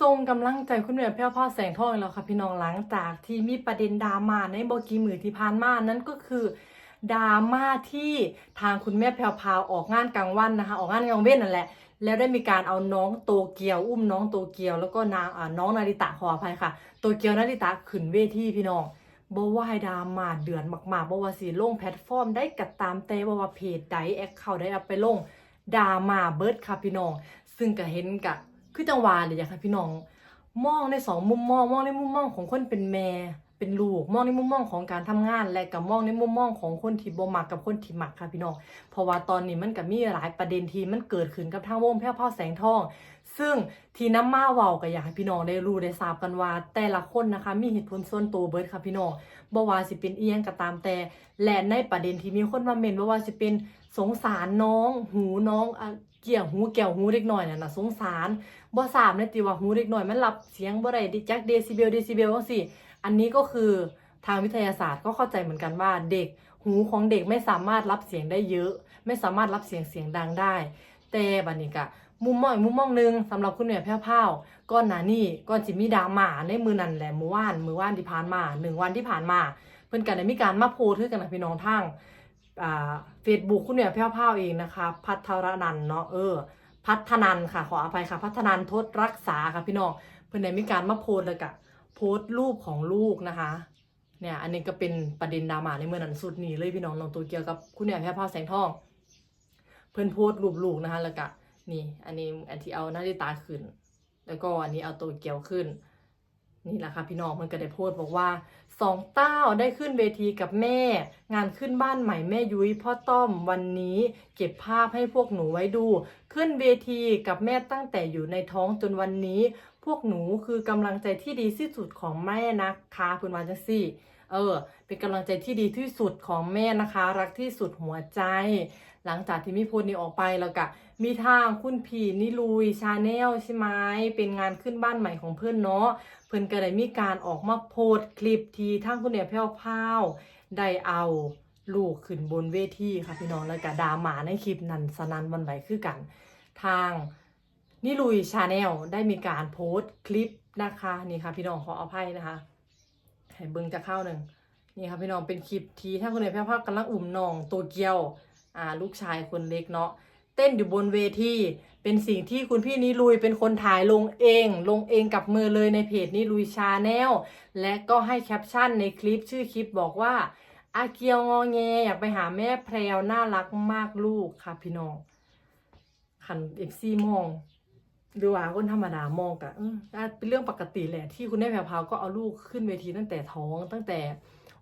ส่งกำลังใจคุณแม่แพ้วพ่อแสงทองแล้วค่ะพี่น้องหลังจากที่มีประเด็นดราม่าในบกีมือที่ผ่านมานั่นก็คือดราม่าที่ทางคุณแม่แพรวพาวออกงานกลางวันนะคะ ออกงานกลางเว้นนั่นแหละ แล้วได้มีการเอาน้องโตเกียว อุ้มน้องโตเกียว แล้วก็นางน้องนาริตะขออภัยค่ะโตเกียวนาริตะขึ้นเวทีพี่น้องบ่ว่าให้ดราม่าเดือนมากๆบ่ว่าสิลงแพลตฟอร์มได้กัดตามแต่บ่ว่าเพจใดแอคเคาท์ได้เอาไปลงดราม่าเบิร์ดค่ะพี่น้อง ซึ่งก็เห็นกะ คือจังหวะเลยอะค่ะพี่น้อง มองในสองมุมมอง มองในมุมมองของคนเป็นแม่เป็นลูกมองในมุมมองของการทำงาน และกับมองในมุมมองของคนที่บ่มักกับคนที่มักค่ะพี่น้องเพราะว่าตอนนี้มันก็มีหลายประเด็นที่มันเกิดขึ้นกับทางวงแพ้วพ่อแสงทอง ซึ่งทีน้ำมาเว้าก็อยากให้พี่น้องได้รู้ได้ทราบกันว่า แต่ละคนนะคะ มีเหตุผลส่วนตัวเบิดค่ะพี่น้องบ่ว่าสิเป็นเอียงก็ตามแต่และในประเด็นที่มีคนมาเมนว่าว่าสิเป็น สงสารน้อง หูน้องเกี่ยวหูแก้วหูเล็กน้อยน่ะนะสงสารบ่ทราบนะติว่าหูเด็กน้อยมันรับเสียงบ่ได้ดิจักเดซิเบลเดซิเบลจังซี่อันนี้ก็คือทางวิทยาศาสตร์ก็เข้าใจเหมือนกันว่าเด็กหูของเด็กไม่สามารถรับเสียงได้เยอะ ไม่สามารถรับเสียงเสียงดังได้ แต่บัดนี้ก็มุมมองอีกมุมมองหนึ่งสำหรับคุณแม่แพ้วๆก่อนหน้านี้ก่อนสิมีดรามาในมือนั่นแหละมือว่านมือว่านที่ผ่านมาหนึ่งวันที่ผ่านมา เพิ่อนก็ได้มีการมาโพสต์กันนะพี่น้องทั้งางอ่า Facebook คุณแม่แพ้วๆเองนะคะ พัทรนันเนาะเออ พัฒนันค่ะขออภัยค่ะ พัฒนันทศรักษาค่ะพี่น้องเพื่อนได้มีการมาโพสเลยกะโพสต์รูปของลูกนะคะ เนี่ยอันนี้ก็เป็นประเด็นดราม่าในเมื่อนั้นสุดนี้เลยพี่น้องน้องตัวเกียวกับคุณเนี่ยแพ้วพาวแสงทอง เพื่อนโพสต์รูปลูกนะคะแล้วก็นี่อันนี้อันที่เอาหน้าที่ตาขึ้น แล้วก็อันนี้เอาตัวเกียวขึ้น นี่แหละค่ะพี่น้องมันก็ได้โพสต์บอกว่าสองเต้าได้ขึ้นเวทีกับแม่ งานขึ้นบ้านใหม่แม่ยุ้ยพ่อต้อมวันนี้เก็บภาพให้พวกหนูไว้ดู ขึ้นเวทีกับแม่ตั้งแต่อยู่ในท้องจนวันนี้ พวกหนูคือกำลังใจที่ดีที่สุดของแม่นะคะคุณวานจังซี่ เออ เป็นกำลังใจที่ดีที่สุดของแม่นะคะ รักที่สุดหัวใจ หลังจากที่มีโพสต์นี้ออกไปแล้วก็มีทางคุณผีนิลุยชาแนลใช่ไหมเป็นงานขึ้นบ้านใหม่ของเพื่อนเนาะเพื่อนก็ได้มีการออกมาโพสต์คลิปที่ทางคุณเนี่ยแพ้วพาวได้เอาลูกขึ้นบนเวทีค่ะพี่น้องแล้วก็ดาหมาในคลิปนั้นสนันวันไหวคือกัน ทางนิลุยชาแนลได้มีการโพสต์คลิปนะคะนี่ค่ะพี่น้องขออภัยนะคะให้เบิ่งจะเข้าหนึ่งนี่ค่ะพี่น้องเป็นคลิปทีถ้าคุณเนี่ยแพ้วพาวกำลังอุ่มน้องโตเกียว อ่าลูกชายคนเล็กเนาะเต้นอยู่บนเวทีเป็นสิ่งที่คุณพี่นิลุยเป็นคนถ่ายลงเอง ลงเองกับมือเลยในเพจนิลุยชาแนลและก็ให้แคปชั่นในคลิปชื่อคลิปบอกว่าอาเกียวงอแงอยากไปหาแม่แพรวน่ารักมากลูกค่ะพี่น้องคันเอฟซีมองหรือว่าคนธรรมดามองกะเอออะเป็นเรื่องปกติแหละ ที่คุณแม่แพรวพาวก็เอาลูกขึ้นเวทีตั้งแต่ท้องตั้งแต่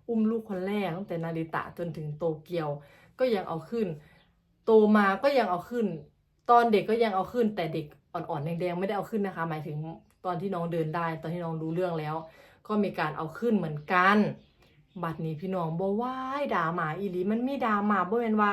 อุ้มลูกคนแรกตั้งแต่นาริตะจนถึงโตเกียว ก็ยังเอาขึ้น โตมาก็ยังเอาขึ้น ตอนเด็กก็ยังเอาขึ้น แต่เด็กอ่อนๆแดงๆไม่ได้เอาขึ้นนะคะ หมายถึงตอนที่น้องเดินได้ ตอนที่น้องรู้เรื่องแล้ว ก็มีการเอาขึ้นเหมือนกัน บัดนี้พี่น้องบ่ว่าดรามาอีหลีมันมีดรามาบ่แม่นว่า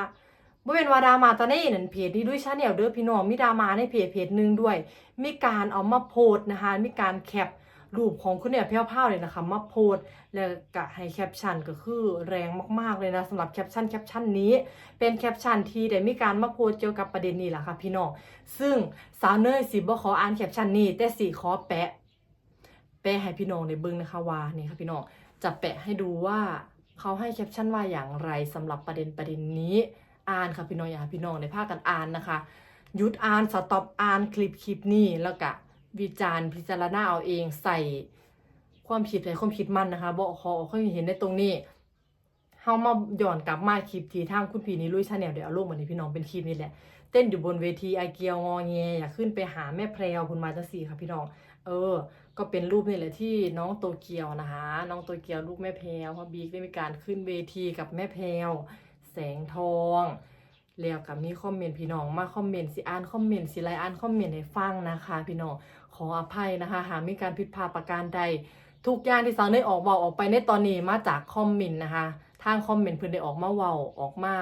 บ่แม่นว่าดามาตอนนี้นั่นเพจนี้ด้วยชาแนลเด้อพี่น้องมีดามาในเพจเพจหนึ่งด้วย มีการเอามาโพสนะคะ มีการแคป รูปของคุณเนี่ยเพี้ยวเผาเลยนะคะมาโพสแล้วก็ให้แคปชั่นก็คือแรงมากๆเลยนะสำหรับแคปชั่นแคปชั่นนี้ เป็นแคปชั่นที่ได้มีการมาโพสเกี่ยวกับประเด็นนี้แหละค่ะพี่น้องซึ่งสาวเนยสิบ่ขออ่านแคปชั่นนี้แต่สิขอแปะ แปะให้พี่น้องได้เบิ่งนะคะว่านี่ค่ะพี่น้องจะแปะให้ดูว่าเขาให้แคปชั่นว่าอย่างไรสำหรับประเด็นประเด็นนี้อ่านค่ะพี่น้องอยาพี่น้องในภาคกันอ่านนะคะหยุดอ่านสต็อปอ่านคลิปคลิปนี้แล้วก็ วิจารณ์พิจารณาเอาเองใส่ความผิดใส่ความผิดมันนะคะบอกขอความเห็นในตรงนี้เฮามาย้อนกลับมาคลิปที่ทางคุณพีนี่ลุยชาแนลเดี๋ยวเอาลงมาในพี่น้องเป็นคลิปนี้แหละเต้นอยู่บนเวทีไอเกียวงอแงอยากขึ้นไปหาแม่แพรวคุณมาจังสี่ค่ะพี่น้อง เออ ก็เป็นรูปนี่แหละที่น้องโตเกียวนะคะ น้องโตเกียวลูกแม่แพรวพ่อบิ๊กได้มีการขึ้นเวทีกับแม่แพรวแสงทอง แล้วกับมีคอมเมนต์พี่น้องมาคอมเมนต์สิอ่านคอมเมนต์สิไลอ่านคอมเมนต์ให้ฟังนะคะ พี่น้องขออภัยนะคะ หากมีการผิดพลาดประการใด ทุกอย่างที่สาวเนยออกเว้าออกไปในตอนนี้มาจากคอมเมนต์นะคะ ทางคอมเมนต์เพิ่อนได้ออกมาเว้าออกมา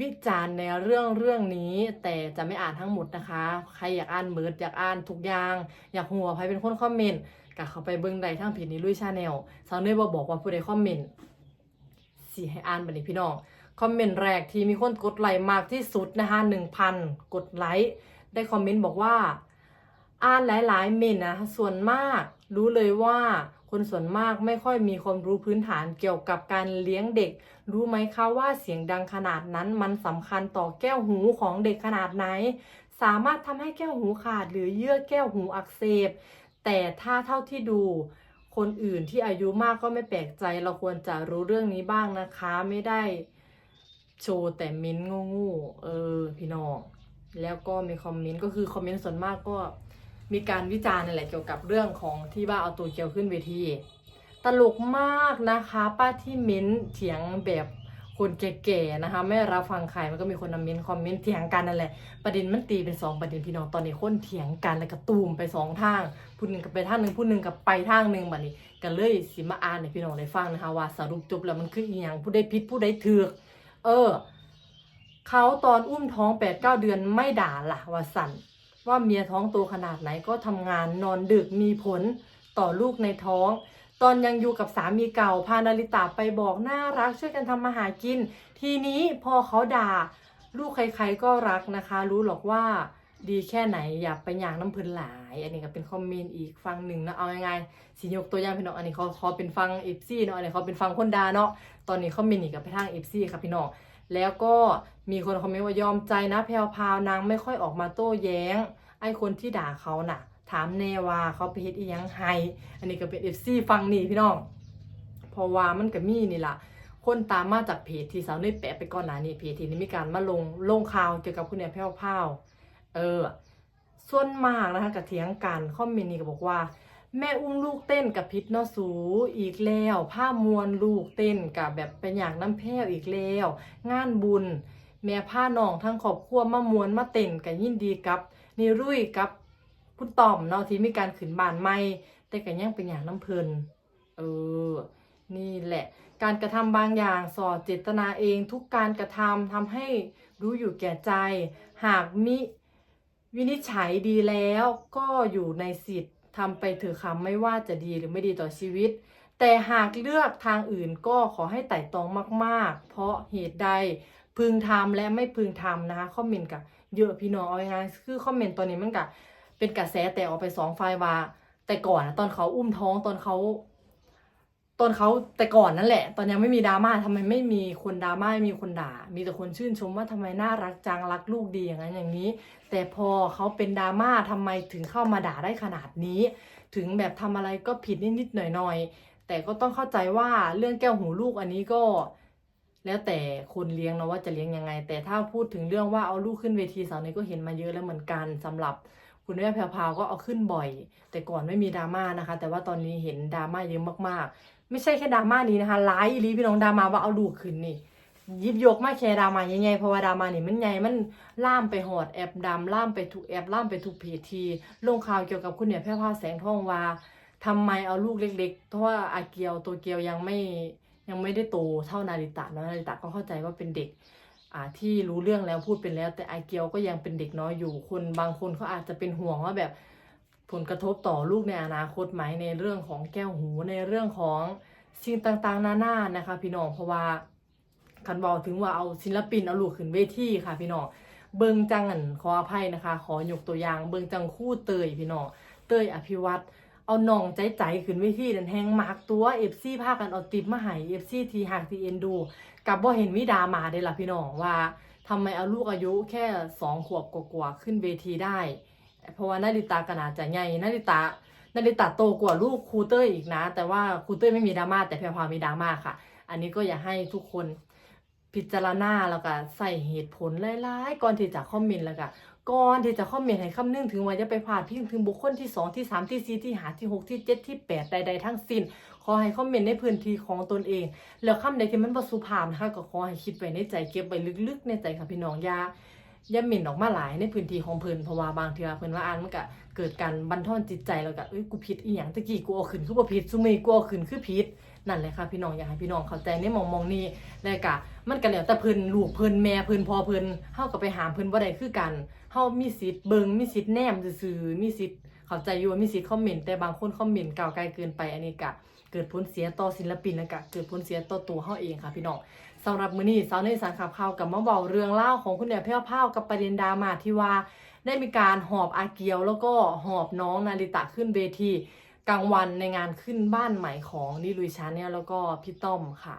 วิจารณ์ในเรื่องเรื่องนี้แต่จะไม่อ่านทั้งหมดนะคะ ใครอยากอ่านเบิร์ดอยากอ่านทุกอย่าง อยากหัวใครเป็นคนคอมเมนต์ก็เข้าไปเบิ่งได้ทางเพจนี้ลุยชาแนลสาวเนยบ่บอกว่าผู้ใดคอมเมนต์สิให้อ่านบัดนี้พี่น้อง คอมเมนต์แรกที่มีคนกดไลค์มากที่สุดนะคะ1,000กดไลค์ได้คอมเมนต์บอกว่า อ่านหลายๆเมนนะส่วนมากรู้เลยว่าคนส่วนมากไม่ค่อยมีความรู้พื้นฐานเกี่ยวกับการเลี้ยงเด็ก รู้ไหมคะว่าเสียงดังขนาดนั้นมันสำคัญต่อแก้วหูของเด็กขนาดไหน สามารถทำให้แก้วหูขาดหรือเยื่อแก้วหูอักเสบ แต่ถ้าเท่าที่ดู คนอื่นที่อายุมากก็ไม่แปลกใจเราควรจะรู้เรื่องนี้บ้างนะคะ ไม่ได้ โชว์แต่มิ้นท์งูๆเออพี่น้องแล้วก็มีคอมเมนต์ก็คือคอมเมนต์ส่วนมากก็มีการวิจารณ์นั่นแหละเกี่ยวกับเรื่องของที่ว่าเอาตัวเกียวขึ้นเวที ตลกมากนะคะ ป้าที่เม้นเถียงแบบคนแก่ๆนะคะ ไม่รับฟังใครมันก็มีคนมาเม้นคอมเมนต์เถียงกันนั่นแหละประเด็นมันตีเป็นสองประเด็นพี่น้องตอนนี้คนเถียงกันแล้วก็ตูมไปสองทางผู้หนึ่งกับไปทางหนึ่งผู้หนึ่งกับไปทางหนึ่งแบัดนี้ก็เลยสิมาอ่านให้พี่น้องได้ฟังนะคะว่าสรุปจบแล้วมันคืออีหยังผู้ใดผิดผู้ใดเถูก เออ เขาตอนอุ้มท้องแปดเก้าเดือนไม่ด่าล่ะว่าสันว่าเมียท้องโตขนาดไหนก็ทำงานนอนดึกมีผลต่อลูกในท้อง ตอนยังอยู่กับสามีเก่าพานาริตาไปบอกน่ารักช่วยกันทำมาหากิน ทีนี้พอเขาด่า ลูกใครๆก็รักนะคะ รู้หรอกว่า ดีแค่ไหนอย่าไปอย่างน้ำพึนหลาย อันนี้ก็เป็นคอมเมนต์อีกฟังหนึ่งนะเอาง่ายๆสิยกตัวอย่างพี่น้องอันนี้เขาเขาเป็นฟังเอฟซีเนาะอันนี้เขาเป็นฟังคนดาเนาะตอนนี้เขาเมนอีกกับไปทางเอฟซีค่ะพี่น้องแล้วก็มีคนคอมเมนต์ว่ายอมใจนะแพลวพาวนางไม่ค่อยออกมาโต้แย้ง ไอ้คนที่ด่าเขาน่ะ ถามแน่ว่าเขาไปเฮ็ดอีหยังให้อันนี้ก็เป็นเอฟซีฟังนี่พี่น้องเพราะว่ามันก็มีนี่ล่ะคนตามมาจากเพจที่สาวเนยแปะไปก่อนหน้านี้เพจที่นี่มีการมาลงลงข่าวเกี่ยวกับคุณเนี่ยแพรวพราว เออ ส่วนมากนะคะกับเถียงกันคอมเมนต์นี้ก็บอกว่า แม่อุ้มลูกเต้นกับพิษนอสูอีกแล้ว ผ้ามวนลูกเต้นกับแบบเป็นอย่างน้ำแพ้วอีกแล้ว งานบุญ แม่ผ้าน้องทั้งครอบครัวมามวนมาเต้นกันยินดีกับนิรุ่ยกับคุณต่อมเนาะที่มีการขืนบานไม่แต่กันยังเป็นอย่างน้ำเพลินเออนี่แหละ การกระทำบางอย่างสอดเจตนาเองทุกการกระทำทำให้รู้อยู่แก่ใจ หากมิ วินิจฉัยดีแล้วก็อยู่ในสิทธิ์ทำไปเถอะคำไม่ว่าจะดีหรือไม่ดีต่อชีวิต แต่หากเลือกทางอื่นก็ขอให้ไต่ตองมาก ๆ เพราะเหตุใดพึงทำและไม่พึงทำนะคะคอมเมนต์กับเยอะพี่น้องเอาง่ายคือคอมเมนต์ตอนนี้มันกับเป็นกระแสแต่ออกไปสองฝ่ายว่าแต่ก่อนตอนเขาอุ้มท้องตอนเขา ตอนเขาแต่ก่อนนั่นแหละ ตอนยังไม่มีดราม่าทำไมไม่มีคนดราม่าไม่มีคนด่า มีแต่คนชื่นชมว่าทำไมน่ารักจังรักลูกดีอย่างนั้นอย่างนี้ แต่พอเขาเป็นดราม่าทำไมถึงเข้ามาด่าได้ขนาดนี้ ถึงแบบทำอะไรก็ผิดนิดๆหน่อยๆแต่ก็ต้องเข้าใจว่าเรื่องแก้วหูลูกอันนี้ก็ แล้วแต่คนเลี้ยงเนาะว่าจะเลี้ยงยังไง แต่ถ้าพูดถึงเรื่องว่าเอาลูกขึ้นเวทีสาวนี้ก็เห็นมาเยอะแล้วเหมือนกันสำหรับคุณแม่แพรวพาวก็เอาขึ้นบ่อย แต่ก่อนไม่มีดราม่านะคะ แต่ว่าตอนนี้เห็นดราม่าเยอะมากๆ ไม่ใช่แค่ดราม่านี้นะคะไลฟ์อีหลีพี่น้องดราม่าว่าเอาลูขึ้นนี่ยิบยกมาแค่ดราม่าใหญ่ๆเพราะว่าดราม่านี่มันใหญ่มันล่ามไปหอดแอปดำล่ามไปทุกแอปล่ามไปทุกเพจทีลงข่าวเกี่ยวกับคุณเนี่ยแพรวพราแสงทองว่าทำไมเอาลูกเล็ก ๆ เพราะว่าอาเกียวตัวเกียวยังไม่ยังไม่ได้โตเท่านาริตะนะนาริตะก็เข้าใจว่าเป็นเด็กอ่าที่รู้เรื่องแล้วพูดเป็นแล้ว แต่ไอเกียวก็ยังเป็นเด็กน้อยอยู่คนบางคนเขาอาจจะเป็นห่วงว่าแบบ ผลกระทบต่อลูกในอนาคตไหมในเรื่องของแก้วหูในเรื่องของสิ่งต่างๆนานานะคะพี่น้องเพราะว่าคันบอกถึงว่าเอาศิลปินเอาลูกขึ้นเวทีค่ะพี่น้องเบิงจังอันขออภัยนะคะ ขอยกตัวอย่าง เบิงจังคู่เตยพี่น้องเตยอภิวัตรเอาน้องใจใจขึ้นเวทีนันแหงมากตัวเอฟซีพากันเอาติปมาให้เอฟซีทีหักทีเอ็นดูกับบ่เห็นวิดามาได้ละพี่น้องว่าทำไมเอาลูกอายุแค่สองขวบกว่าๆขึ้นเวทีได้ เพราะว่านาริตากนาดจะใหญ่นาริตานาริตาโตกว่าลูกครูเต้ยอีกนะ แต่ว่าครูเต้ยไม่มีดราม่าแต่แพรพามีดราม่าค่ะ อันนี้ก็อยากให้ทุกคนพิจารณาแล้วก็ใส่เหตุผลหลายๆก่อนที่จะคอมเมนต์แล้วก็ก่อนที่จะคอมเมนต์ให้คำนึงถึงว่าจะไปพาดพิงถึงบุคคลที่สองที่สามที่สี่ที่ห้าที่หกที่เจ็ดที่แปดใด ๆ ทั้งสิ้น ขอให้คอมเมนต์ในพื้นที่ของตนเอง แล้วคำใดที่มันบ่สุภาพนะคะก็ขอให้คิดไว้ในใจเก็บไว้ลึกๆ ในใจค่ะพี่น้องยา ย่าหมิ่นออกมาหลายในพื้นที่ของเพิ่นเพราะว่าบางเทื่อเพิ่นว่าอ่านมันก็เกิดการบั่นทอนจิตใจแล้วก็เอ้ยกูผิดอีหยังตะกี้กูเอาขึ้นคือบ่ผิดซุมื้อนี้กูเอาขึ้นคือผิดนั่นแหละค่ะพี่น้องอยากให้พี่น้องเข้าใจในมองมองนี้แล้วก็มันก็แล้วแต่เพิ่นลูกเพิ่นแม่เพิ่นพ่อเพิ่นเฮาก็ไปหามเพิ่นบ่ได้คือกันเฮามีสิทธิ์เบิ่งมีสิทธิ์แนมซื่อๆมีสิทธิ์เข้าใจอยู่ว่ามีสิทธิ์คอมเมนต์แต่บางคนคอมเมนต์ก้าวไกลเกินไปอันนี้ก็เกิดผลเสียต่อศิลปินและก็เกิดผลเสียต่อตัวเฮาเองค่ะพี่น้อง สำหรับมือนี้สาวในสารข่าวข่าวกับมาบอกเรื่องเล่าของคุณแม่แพ้วพรากับประเด็นดราม่าที่ว่าได้มีการหอบอาเกียวแล้วก็หอบน้องนาริตะขึ้นเวทีกลางวันในงานขึ้นบ้านใหม่ของนิลุยชาแนลแล้วก็พี่ต้อมค่ะ